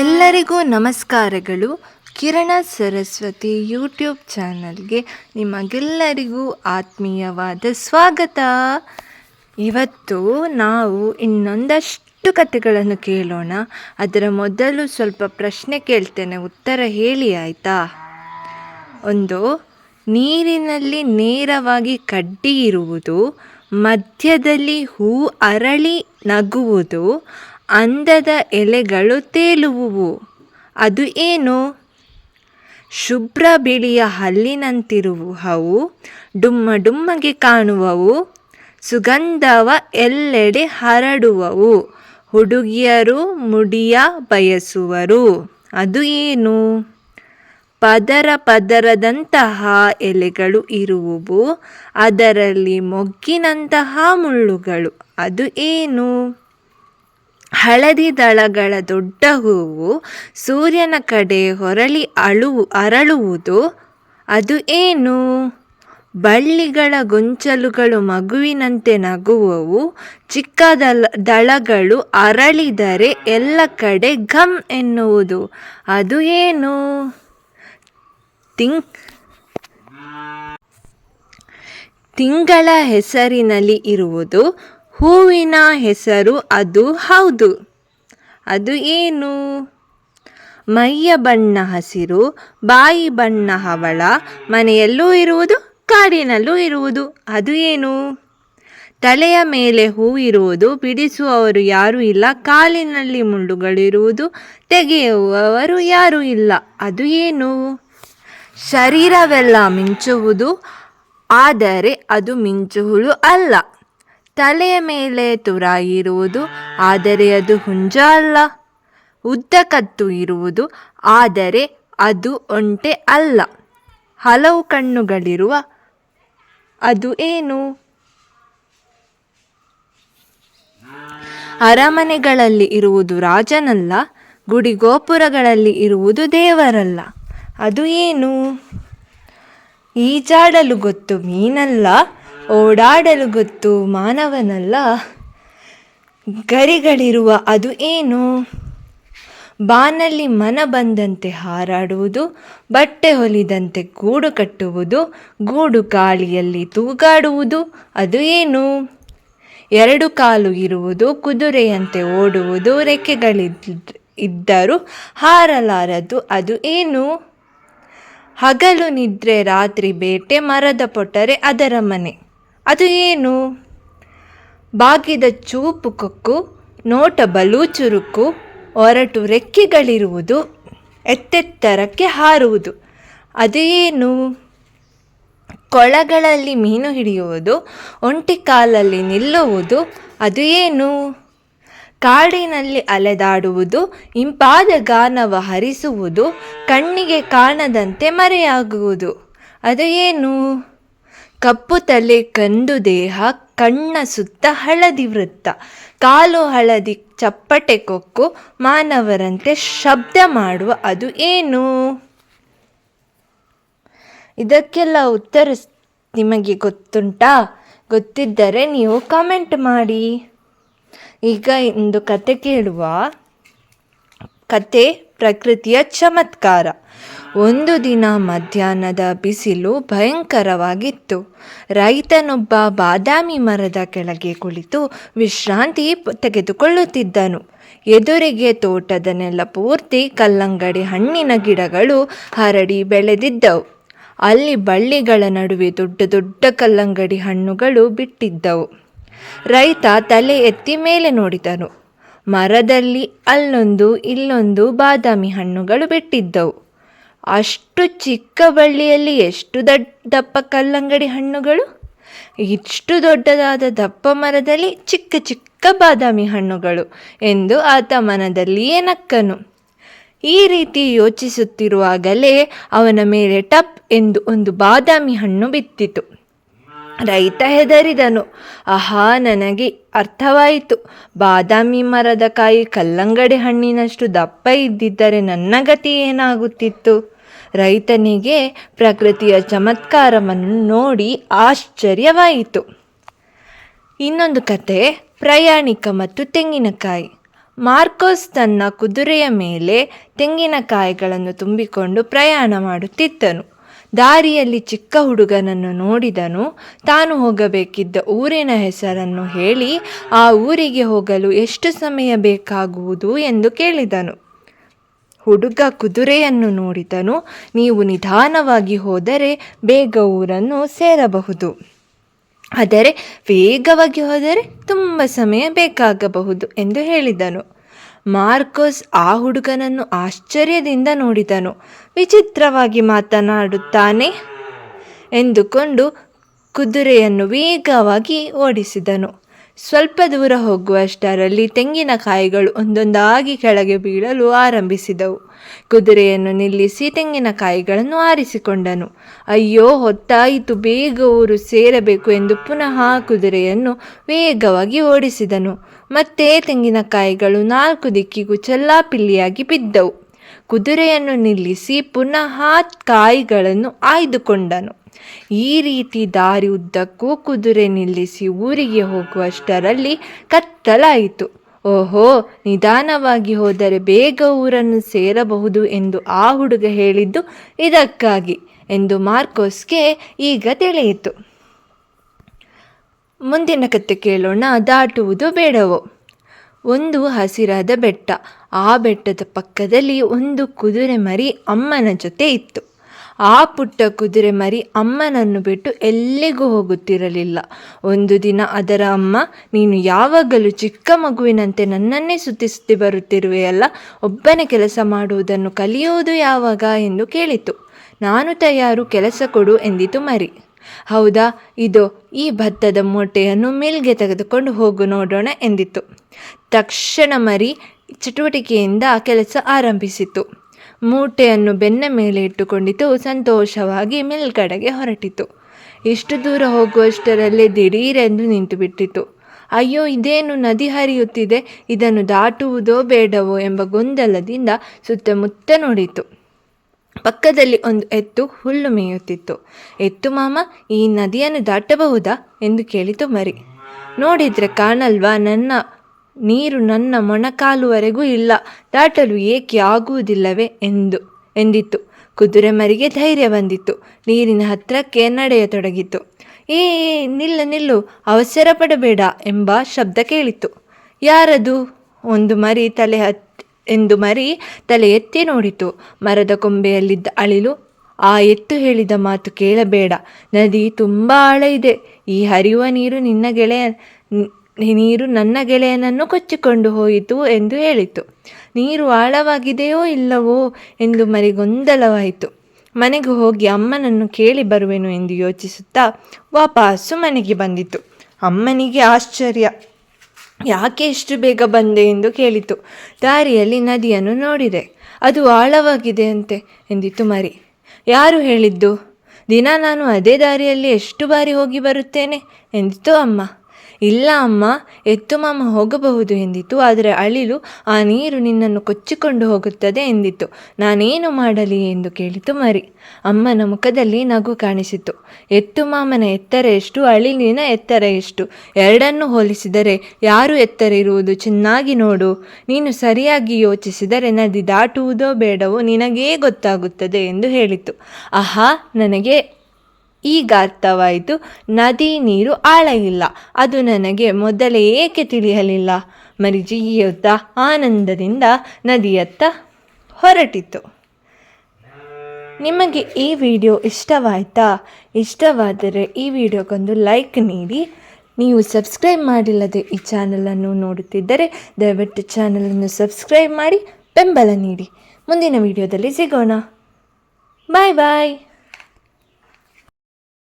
ಎಲ್ಲರಿಗೂ ನಮಸ್ಕಾರಗಳು. ಕಿರಣ ಸರಸ್ವತಿ ಯೂಟ್ಯೂಬ್ ಚಾನಲ್ಗೆ ನಿಮಗೆಲ್ಲರಿಗೂ ಆತ್ಮೀಯವಾದ ಸ್ವಾಗತ. ಇವತ್ತು ನಾವು ಇನ್ನೊಂದಷ್ಟು ಕಥೆಗಳನ್ನು ಕೇಳೋಣ. ಅದರ ಮೊದಲು ಸ್ವಲ್ಪ ಪ್ರಶ್ನೆ ಕೇಳ್ತೇನೆ. ಉತ್ತರ ಹೇಳಿ, ಆಯಿತಾ? ಒಂದು, ನೀರಿನಲ್ಲಿ ನೇರವಾಗಿ ಕಡ್ಡಿ ಇರುವುದು, ಮಧ್ಯದಲ್ಲಿ ಹೂ ಅರಳಿ ನಗುವುದು ಅಂದದ ಎಲೆಗಳು ತೇಲುವುವು. ಅದು ಏನು? ಶುಭ್ರ ಬಿಳಿಯ ಹಲ್ಲಿನಂತಿರುವವು ಡುಮ್ಮ ಡುಮ್ಮಗೆ ಕಾಣುವವು, ಸುಗಂಧವ ಎಲ್ಲೆಡೆ ಹರಡುವವು. ಹುಡುಗಿಯರು ಮುಡಿಯ ಬಯಸುವರು. ಅದು ಏನು? ಪದರ ಪದರದಂತಹ ಎಲೆಗಳು ಇರುವುವು, ಅದರಲ್ಲಿ ಮೊಗ್ಗಿನಂತಹ ಮುಳ್ಳುಗಳು. ಅದು ಏನು? ಹಳದಿ ದಳಗಳ ದೊಡ್ಡ ಹೂವು ಸೂರ್ಯನ ಕಡೆ ಹೊರಳಿ ಅಳು, ಅರಳುವುದು. ಅದು ಏನು? ಬಳ್ಳಿಗಳ ಗೊಂಚಲುಗಳು ಮಗುವಿನಂತೆ ನಗುವವು. ಚಿಕ್ಕ ದಳ, ದಳಗಳು ಅರಳಿದರೆ ಎಲ್ಲ ಕಡೆ ಘಮ್ ಎನ್ನುವುದು. ಅದು ಏನು? ತಿಂಕ್ ತಿಂಗಳ ಹೆಸರಿನಲ್ಲಿ ಇರುವುದು ಹೂವಿನ ಹೆಸರು ಅದು ಹೌದು. ಅದು ಏನು? ಮೈಯ ಬಣ್ಣ ಹಸಿರು, ಬಾಯಿ ಬಣ್ಣ ಹವಳ, ಮನೆಯಲ್ಲೂ ಇರುವುದು, ಕಾಡಿನಲ್ಲೂ ಇರುವುದು. ಅದು ಏನು? ತಲೆಯ ಮೇಲೆ ಹೂ ಇರುವುದು, ಬಿಡಿಸುವವರು ಯಾರೂ ಇಲ್ಲ, ಕಾಲಿನಲ್ಲಿ ಮುಳ್ಳುಗಳಿರುವುದು ತೆಗೆಯುವವರು ಯಾರೂ ಇಲ್ಲ. ಅದು ಏನು? ಶರೀರವೆಲ್ಲ ಮಿಂಚುವುದು, ಆದರೆ ಅದು ಮಿಂಚುಹುಳು ಅಲ್ಲ. ತಲೆಯ ಮೇಲೆ ತುರಾಯಿ ಇರುವುದು ಆದರೆ ಅದು ಹುಂಜ ಅಲ್ಲ ಉದ್ದ ಕತ್ತು ಇರುವುದು, ಆದರೆ ಅದು ಒಂಟೆ ಅಲ್ಲ. ಹಲವು ಕಣ್ಣುಗಳಿರುವ, ಅದು ಏನು? ಅರಮನೆಗಳಲ್ಲಿ ಇರುವುದು ರಾಜನಲ್ಲ ಗುಡಿ ಗೋಪುರಗಳಲ್ಲಿ ಇರುವುದು ದೇವರಲ್ಲ. ಅದು ಏನು? ಈಜಾಡಲು ಗೊತ್ತು ಮೀನಲ್ಲ. ಓಡಾಡಲು ಗೊತ್ತು ಮಾನವನಲ್ಲ. ಗರಿಗಳಿರುವ ಅದು ಏನು? ಬಾನಲ್ಲಿ ಮನ ಬಂದಂತೆ ಹಾರಾಡುವುದು, ಬಟ್ಟೆ ಹೊಲಿದಂತೆ ಗೂಡು ಕಟ್ಟುವುದು, ಗೂಡು ಗಾಳಿಯಲ್ಲಿ ತೂಗಾಡುವುದು, ಅದು ಏನು? ಎರಡು ಕಾಲು ಇರುವುದು, ಕುದುರೆಯಂತೆ ಓಡುವುದು ರೆಕ್ಕೆಗಳಿದ್ದ ಇದ್ದರೂ ಹಾರಲಾರದು, ಅದು ಏನು? ಹಗಲು ನಿದ್ರೆ ರಾತ್ರಿ ಬೇಟೆ, ಮರದ ಪೊಟ್ಟರೆ ಅದರ ಮನೆ. ಅದು ಏನು ಬಾಗಿದ ಚೂಪು ಕೊಕ್ಕು ನೋಟ ಬಲು ಚುರುಕು, ಒರಟು ರೆಕ್ಕೆಗಳಿರುವುದು, ಎತ್ತೆತ್ತರಕ್ಕೆ ಹಾರುವುದು. ಅದು ಏನು ಕೊಳಗಳಲ್ಲಿ ಮೀನು ಹಿಡಿಯುವುದು ಒಂಟಿ ಕಾಲಲ್ಲಿ ನಿಲ್ಲುವುದು. ಅದು ಏನು ಕಾಡಿನಲ್ಲಿ ಅಲೆದಾಡುವುದು, ಇಂಪಾದ ಗಾನವ ಹರಿಸುವುದು, ಕಣ್ಣಿಗೆ ಕಾಣದಂತೆ ಮರೆಯಾಗುವುದು. ಅದು ಏನು ಕಪ್ಪು ತಲೆ, ಕಂದು ದೇಹ, ಕಣ್ಣ ಸುತ್ತ ಹಳದಿ ವೃತ್ತ. ಕಾಲು ಹಳದಿ, ಚಪ್ಪಟೆ ಕೊಕ್ಕು, ಮಾನವರಂತೆ ಶಬ್ದ ಮಾಡುವ ಅದು ಏನು? ಇದಕ್ಕೆಲ್ಲ ಉತ್ತರ ನಿಮಗೆ ಗೊತ್ತುಂಟಾ? ಗೊತ್ತಿದ್ದರೆ ನೀವು ಕಮೆಂಟ್ ಮಾಡಿ. ಈಗ ಒಂದು ಕತೆ ಕೇಳುವ. ಕತೆ, ಪ್ರಕೃತಿಯ ಚಮತ್ಕಾರ. ಒಂದು ದಿನ ಮಧ್ಯಾಹ್ನದ ಬಿಸಿಲು ಭಯಂಕರವಾಗಿತ್ತು. ರೈತನೊಬ್ಬ ಬಾದಾಮಿ ಮರದ ಕೆಳಗೆ ಕುಳಿತು ವಿಶ್ರಾಂತಿ ತೆಗೆದುಕೊಳ್ಳುತ್ತಿದ್ದನು. ಎದುರಿಗೆ ತೋಟದ ನೆಲ ಪೂರ್ತಿ ಕಲ್ಲಂಗಡಿ ಹಣ್ಣಿನ ಗಿಡಗಳು ಹರಡಿ ಬೆಳೆದಿದ್ದವು. ಅಲ್ಲಿ ಬಳ್ಳಿಗಳ ನಡುವೆ ದೊಡ್ಡ ದೊಡ್ಡ ಕಲ್ಲಂಗಡಿ ಹಣ್ಣುಗಳು ಬಿಟ್ಟಿದ್ದವು. ರೈತ ತಲೆ ಎತ್ತಿ ಮೇಲೆ ನೋಡಿದನು. ಮರದಲ್ಲಿ ಅಲ್ಲೊಂದು ಇಲ್ಲೊಂದು ಬಾದಾಮಿ ಹಣ್ಣುಗಳು ಬಿಟ್ಟಿದ್ದವು. ಅಷ್ಟು ಚಿಕ್ಕ ಬಳ್ಳಿಯಲ್ಲಿ ಎಷ್ಟು ದಪ್ಪ ಕಲ್ಲಂಗಡಿ ಹಣ್ಣುಗಳು? ಇಷ್ಟು ದೊಡ್ಡದಾದ ದಪ್ಪ ಮರದಲ್ಲಿ ಚಿಕ್ಕ ಚಿಕ್ಕ ಬಾದಾಮಿ ಹಣ್ಣುಗಳು ಎಂದು ಆತ ಮನದಲ್ಲಿಯೇ ನಕ್ಕನು. ಈ ರೀತಿ ಯೋಚಿಸುತ್ತಿರುವಾಗಲೇ ಅವನ ಮೇಲೆ ಟಪ್ ಎಂದು ಒಂದು ಬಾದಾಮಿ ಹಣ್ಣು ಬಿತ್ತಿತು. ರೈತ ಹೆದರಿದನು. ಆಹಾ, ನನಗೆ ಅರ್ಥವಾಯಿತು. ಬಾದಾಮಿ ಮರದ ಕಾಯಿ ಕಲ್ಲಂಗಡಿ ಹಣ್ಣಿನಷ್ಟು ದಪ್ಪ ಇದ್ದಿದ್ದರೆ ನನ್ನ ಗತಿ ಏನಾಗುತ್ತಿತ್ತು? ರೈತನಿಗೆ ಪ್ರಕೃತಿಯ ಚಮತ್ಕಾರವನ್ನು ನೋಡಿ ಆಶ್ಚರ್ಯವಾಯಿತು. ಇನ್ನೊಂದು ಕತೆ, ಪ್ರಯಾಣಿಕ ಮತ್ತು ತೆಂಗಿನಕಾಯಿ. ಮಾರ್ಕೋಸ್ ತನ್ನ ಕುದುರೆಯ ಮೇಲೆ ತೆಂಗಿನಕಾಯಿಗಳನ್ನು ತುಂಬಿಕೊಂಡು ಪ್ರಯಾಣ ಮಾಡುತ್ತಿದ್ದನು. ದಾರಿಯಲ್ಲಿ ಚಿಕ್ಕ ಹುಡುಗನನ್ನು ನೋಡಿದನು. ತಾನು ಹೋಗಬೇಕಿದ್ದ ಊರಿನ ಹೆಸರನ್ನು ಹೇಳಿ, ಆ ಊರಿಗೆ ಹೋಗಲು ಎಷ್ಟು ಸಮಯ ಬೇಕಾಗುವುದು ಎಂದು ಕೇಳಿದನು. ಹುಡುಗ ಕುದುರೆಯನ್ನು ನೋಡಿದನು. ನೀವು ನಿಧಾನವಾಗಿ ಹೋದರೆ ಬೇಗ ಊರನ್ನು ಸೇರಬಹುದು. ಆದರೆ, ವೇಗವಾಗಿ ಹೋದರೆ ತುಂಬ ಸಮಯ ಬೇಕಾಗಬಹುದು ಎಂದು ಹೇಳಿದನು. ಮಾರ್ಕೋಸ್ ಆ ಹುಡುಗನನ್ನು ಆಶ್ಚರ್ಯದಿಂದ ನೋಡಿದನು. ವಿಚಿತ್ರವಾಗಿ ಮಾತನಾಡುತ್ತಾನೆ ಎಂದುಕೊಂಡು ಕುದುರೆಯನ್ನು ವೇಗವಾಗಿ ಓಡಿಸಿದನು. ಸ್ವಲ್ಪ ದೂರ ಹೋಗುವಷ್ಟರಲ್ಲಿ ತೆಂಗಿನಕಾಯಿಗಳು ಒಂದೊಂದಾಗಿ ಕೆಳಗೆ ಬೀಳಲು ಆರಂಭಿಸಿದವು. ಕುದುರೆಯನ್ನು ನಿಲ್ಲಿಸಿ ತೆಂಗಿನಕಾಯಿಗಳನ್ನು ಆರಿಸಿಕೊಂಡನು. ಅಯ್ಯೋ, ಹೊತ್ತಾಯಿತು, ಬೇಗ ಊರು ಸೇರಬೇಕು ಎಂದು ಪುನಃ ಕುದುರೆಯನ್ನು ವೇಗವಾಗಿ ಓಡಿಸಿದನು. ಮತ್ತೆ ತೆಂಗಿನಕಾಯಿಗಳು ನಾಲ್ಕು ದಿಕ್ಕಿಗೂ ಚೆಲ್ಲಾಪಿಲ್ಲಿಯಾಗಿ ಬಿದ್ದವು. ಕುದುರೆಯನ್ನು ನಿಲ್ಲಿಸಿ ಪುನಃ ಕಾಯಿಗಳನ್ನು ಆಯ್ದುಕೊಂಡನು. ಈ ರೀತಿ ದಾರಿ ಉದ್ದಕ್ಕೂ ಕುದುರೆ ನಿಲ್ಲಿಸಿ ಊರಿಗೆ ಹೋಗುವಷ್ಟರಲ್ಲಿ ಕತ್ತಲಾಯಿತು. ಓಹೋ, ನಿಧಾನವಾಗಿ ಹೋದರೆ ಬೇಗ ಊರನ್ನು ಸೇರಬಹುದು ಎಂದು ಆ ಹುಡುಗ ಹೇಳಿದ್ದು ಇದಕ್ಕಾಗಿ ಎಂದು ಮಾರ್ಕೋಸ್ಗೆ ಈಗ ತಿಳಿಯಿತು. ಮುಂದಿನ ಕತೆ ಕೇಳೋಣ, ದಾಟುವುದು ಬೇಡವೋ? ಒಂದು ಹಸಿರಾದ ಬೆಟ್ಟ. ಆ ಬೆಟ್ಟದ ಪಕ್ಕದಲ್ಲಿ ಒಂದು ಕುದುರೆ ಮರಿ ಅಮ್ಮನ ಜೊತೆ ಇತ್ತು. ಆ ಪುಟ್ಟ ಕುದುರೆ ಮರಿ ಅಮ್ಮನನ್ನು ಬಿಟ್ಟು ಎಲ್ಲಿಗೂ ಹೋಗುತ್ತಿರಲಿಲ್ಲ. ಒಂದು ದಿನ ಅದರ ಅಮ್ಮ, ನೀನು ಯಾವಾಗಲೂ ಚಿಕ್ಕ ಮಗುವಿನಂತೆ ನನ್ನನ್ನೇ ಸುತ್ತಿ ಸುತ್ತಿ ಬರುತ್ತಿರುವೆಯಲ್ಲ, ಒಬ್ಬನೇ ಕೆಲಸ ಮಾಡುವುದನ್ನು ಕಲಿಯುವುದು ಯಾವಾಗ ಎಂದು ಕೇಳಿತು. ನಾನು ತಯಾರು ಕೆಲಸ ಕೊಡು ಎಂದಿತು ಮರಿ. ಹೌದಾ, ಇದು, ಈ ಭತ್ತದ ಮೂಟೆಯನ್ನು ಮಿಲ್ಗೆ ತೆಗೆದುಕೊಂಡು ಹೋಗು ನೋಡೋಣ ಎಂದಿತು. ತಕ್ಷಣ ಮರಿ ಚಟುವಟಿಕೆಯಿಂದ ಕೆಲಸ ಆರಂಭಿಸಿತು. ಮೂಟೆಯನ್ನು ಬೆನ್ನ ಮೇಲೆ ಇಟ್ಟುಕೊಂಡಿತು. ಸಂತೋಷವಾಗಿ ಮಿಲ್ ಕಡೆಗೆ ಹೊರಟಿತು. ಇಷ್ಟು ದೂರ ಹೋಗುವಷ್ಟರಲ್ಲೇ ದಿಢೀರೆಂದು ನಿಂತು ಬಿಟ್ಟಿತು ಅಯ್ಯೋ, ಇದೇನು ನದಿ ಹರಿಯುತ್ತಿದೆ? ಇದನ್ನು ದಾಟುವುದೋ ಬೇಡವೋ ಎಂಬ ಗೊಂದಲದಿಂದ ಸುತ್ತಮುತ್ತ ನೋಡಿತು. ಪಕ್ಕದಲ್ಲಿ ಒಂದು ಎತ್ತು ಹುಲ್ಲು ಮೇಯುತ್ತಿತ್ತು. ಎತ್ತು ಮಾಮ, ಈ ನದಿಯನ್ನು ದಾಟಬಹುದಾ? ಎಂದು ಕೇಳಿತು ಮರಿ. ನೋಡಿದ್ರೆ ಕಾಣಲ್ವಾ ನನ್ನ ನೀರು ನನ್ನ ಮೊಣಕಾಲುವರೆಗೂ ಇಲ್ಲ, ದಾಟಲು ಏಕೆ ಆಗುವುದಿಲ್ಲವೇ ಎಂದು, ಎಂದಿತ್ತು. ಕುದುರೆ ಮರಿಗೆ ಧೈರ್ಯ ಬಂದಿತ್ತು, ನೀರಿನ ಹತ್ತಿರಕ್ಕೆ ನಡೆಯತೊಡಗಿತು ಏ ನಿಲ್ಲ, ನಿಲ್ಲು ಅವಸರ ಪಡಬೇಡ ಎಂಬ ಶಬ್ದ ಕೇಳಿತು ಯಾರದು? ಒಂದು ಮರಿ ತಲೆ ಹತ್, ಎಂದು ಮರಿ ತಲೆ ಎತ್ತಿ ನೋಡಿತು. ಮರದ ಕೊಂಬೆಯಲ್ಲಿದ್ದ ಅಳಿಲು ಆ ಎತ್ತು ಹೇಳಿದ ಮಾತು ಕೇಳಬೇಡ. ನದಿ ತುಂಬ ಆಳ ಇದೆ. ಈ ಹರಿಯುವ ನೀರು ನಿನ್ನ ಗೆಳೆಯ ನೀರು ನನ್ನ ಗೆಳೆಯನನ್ನು ಕೊಚ್ಚಿಕೊಂಡು ಹೋಯಿತು ಎಂದು ಹೇಳಿತು. ನೀರು ಆಳವಾಗಿದೆಯೋ ಇಲ್ಲವೋ ಎಂದು ಮರಿ ಗೊಂದಲವಾಯಿತು ಮನೆಗೆ ಹೋಗಿ ಅಮ್ಮನನ್ನು ಕೇಳಿ ಬರುವೆನು ಎಂದು ಯೋಚಿಸುತ್ತಾ ವಾಪಸ್ಸು ಮನೆಗೆ ಬಂದಿತು. ಅಮ್ಮನಿಗೆ ಆಶ್ಚರ್ಯ. ಯಾಕೆ ಇಷ್ಟು ಬೇಗ ಬಂದೆ ಎಂದು ಕೇಳಿತು. ದಾರಿಯಲ್ಲಿ ನದಿಯನ್ನು ನೋಡಿದೆ. ಅದು ಆಳವಾಗಿದೆ ಅಂತೆ ಎಂದಿತು ಮರಿ. ಯಾರು ಹೇಳಿದ್ದು? ದಿನ ನಾನು ಅದೇ ದಾರಿಯಲ್ಲಿ ಎಷ್ಟು ಬಾರಿ ಹೋಗಿ ಬರುತ್ತೇನೆ ಎಂದಿತು ಅಮ್ಮ. ಇಲ್ಲ ಅಮ್ಮ, ಎತ್ತು ಮಾಮ ಹೋಗಬಹುದು ಎಂದಿತು. ಆದರೆ ಅಳಿಲು, ಆ ನೀರು ನಿನ್ನನ್ನು ಕೊಚ್ಚಿಕೊಂಡು ಹೋಗುತ್ತದೆ ಎಂದಿತು. ನಾನೇನು ಮಾಡಲಿ ಎಂದು ಕೇಳಿತು ಮರಿ. ಅಮ್ಮನ ಮುಖದಲ್ಲಿ ನಗು ಕಾಣಿಸಿತು. ಎತ್ತು ಮಾಮನ ಎತ್ತರ ಎಷ್ಟು, ಅಳಿಲಿನ ಎತ್ತರ ಎಷ್ಟು? ಎರಡನ್ನು ಹೋಲಿಸಿದರೆ ಯಾರು ಎತ್ತರ ಇರುವುದು ಚೆನ್ನಾಗಿ ನೋಡು. ನೀನು ಸರಿಯಾಗಿ ಯೋಚಿಸಿದರೆ ನದಿ ದಾಟುವುದೋ ಬೇಡವೋ, ನಿನಗೇ ಗೊತ್ತಾಗುತ್ತದೆ ಎಂದು ಹೇಳಿತು. ಆಹಾ, ನನಗೆ ಈಗ ಅರ್ಥವಾಯಿತು, ನದಿ ನೀರು ಆಳ ಇಲ್ಲ ಅದು ನನಗೆ ಮೊದಲೇ ಏಕೆ ತಿಳಿಯಲಿಲ್ಲ? ಮರಿ ಜಿಗಿಯುತ್ತಾ ಆನಂದದಿಂದ ನದಿಯತ್ತ ಹೊರಟಿತು. ನಿಮಗೆ ಈ ವಿಡಿಯೋ ಇಷ್ಟವಾಯಿತಾ? ಇಷ್ಟವಾದರೆ ಈ ವಿಡಿಯೋಗೊಂದು ಲೈಕ್ ನೀಡಿ. ನೀವು ಸಬ್ಸ್ಕ್ರೈಬ್ ಮಾಡಿಲ್ಲದೆ ಈ ಚಾನಲನ್ನು ನೋಡುತ್ತಿದ್ದರೆ ದಯವಿಟ್ಟು ಚಾನಲನ್ನು ಸಬ್ಸ್ಕ್ರೈಬ್ ಮಾಡಿ ಬೆಂಬಲ ನೀಡಿ. ಮುಂದಿನ ವಿಡಿಯೋದಲ್ಲಿ ಸಿಗೋಣ. ಬಾಯ್ ಬಾಯ್.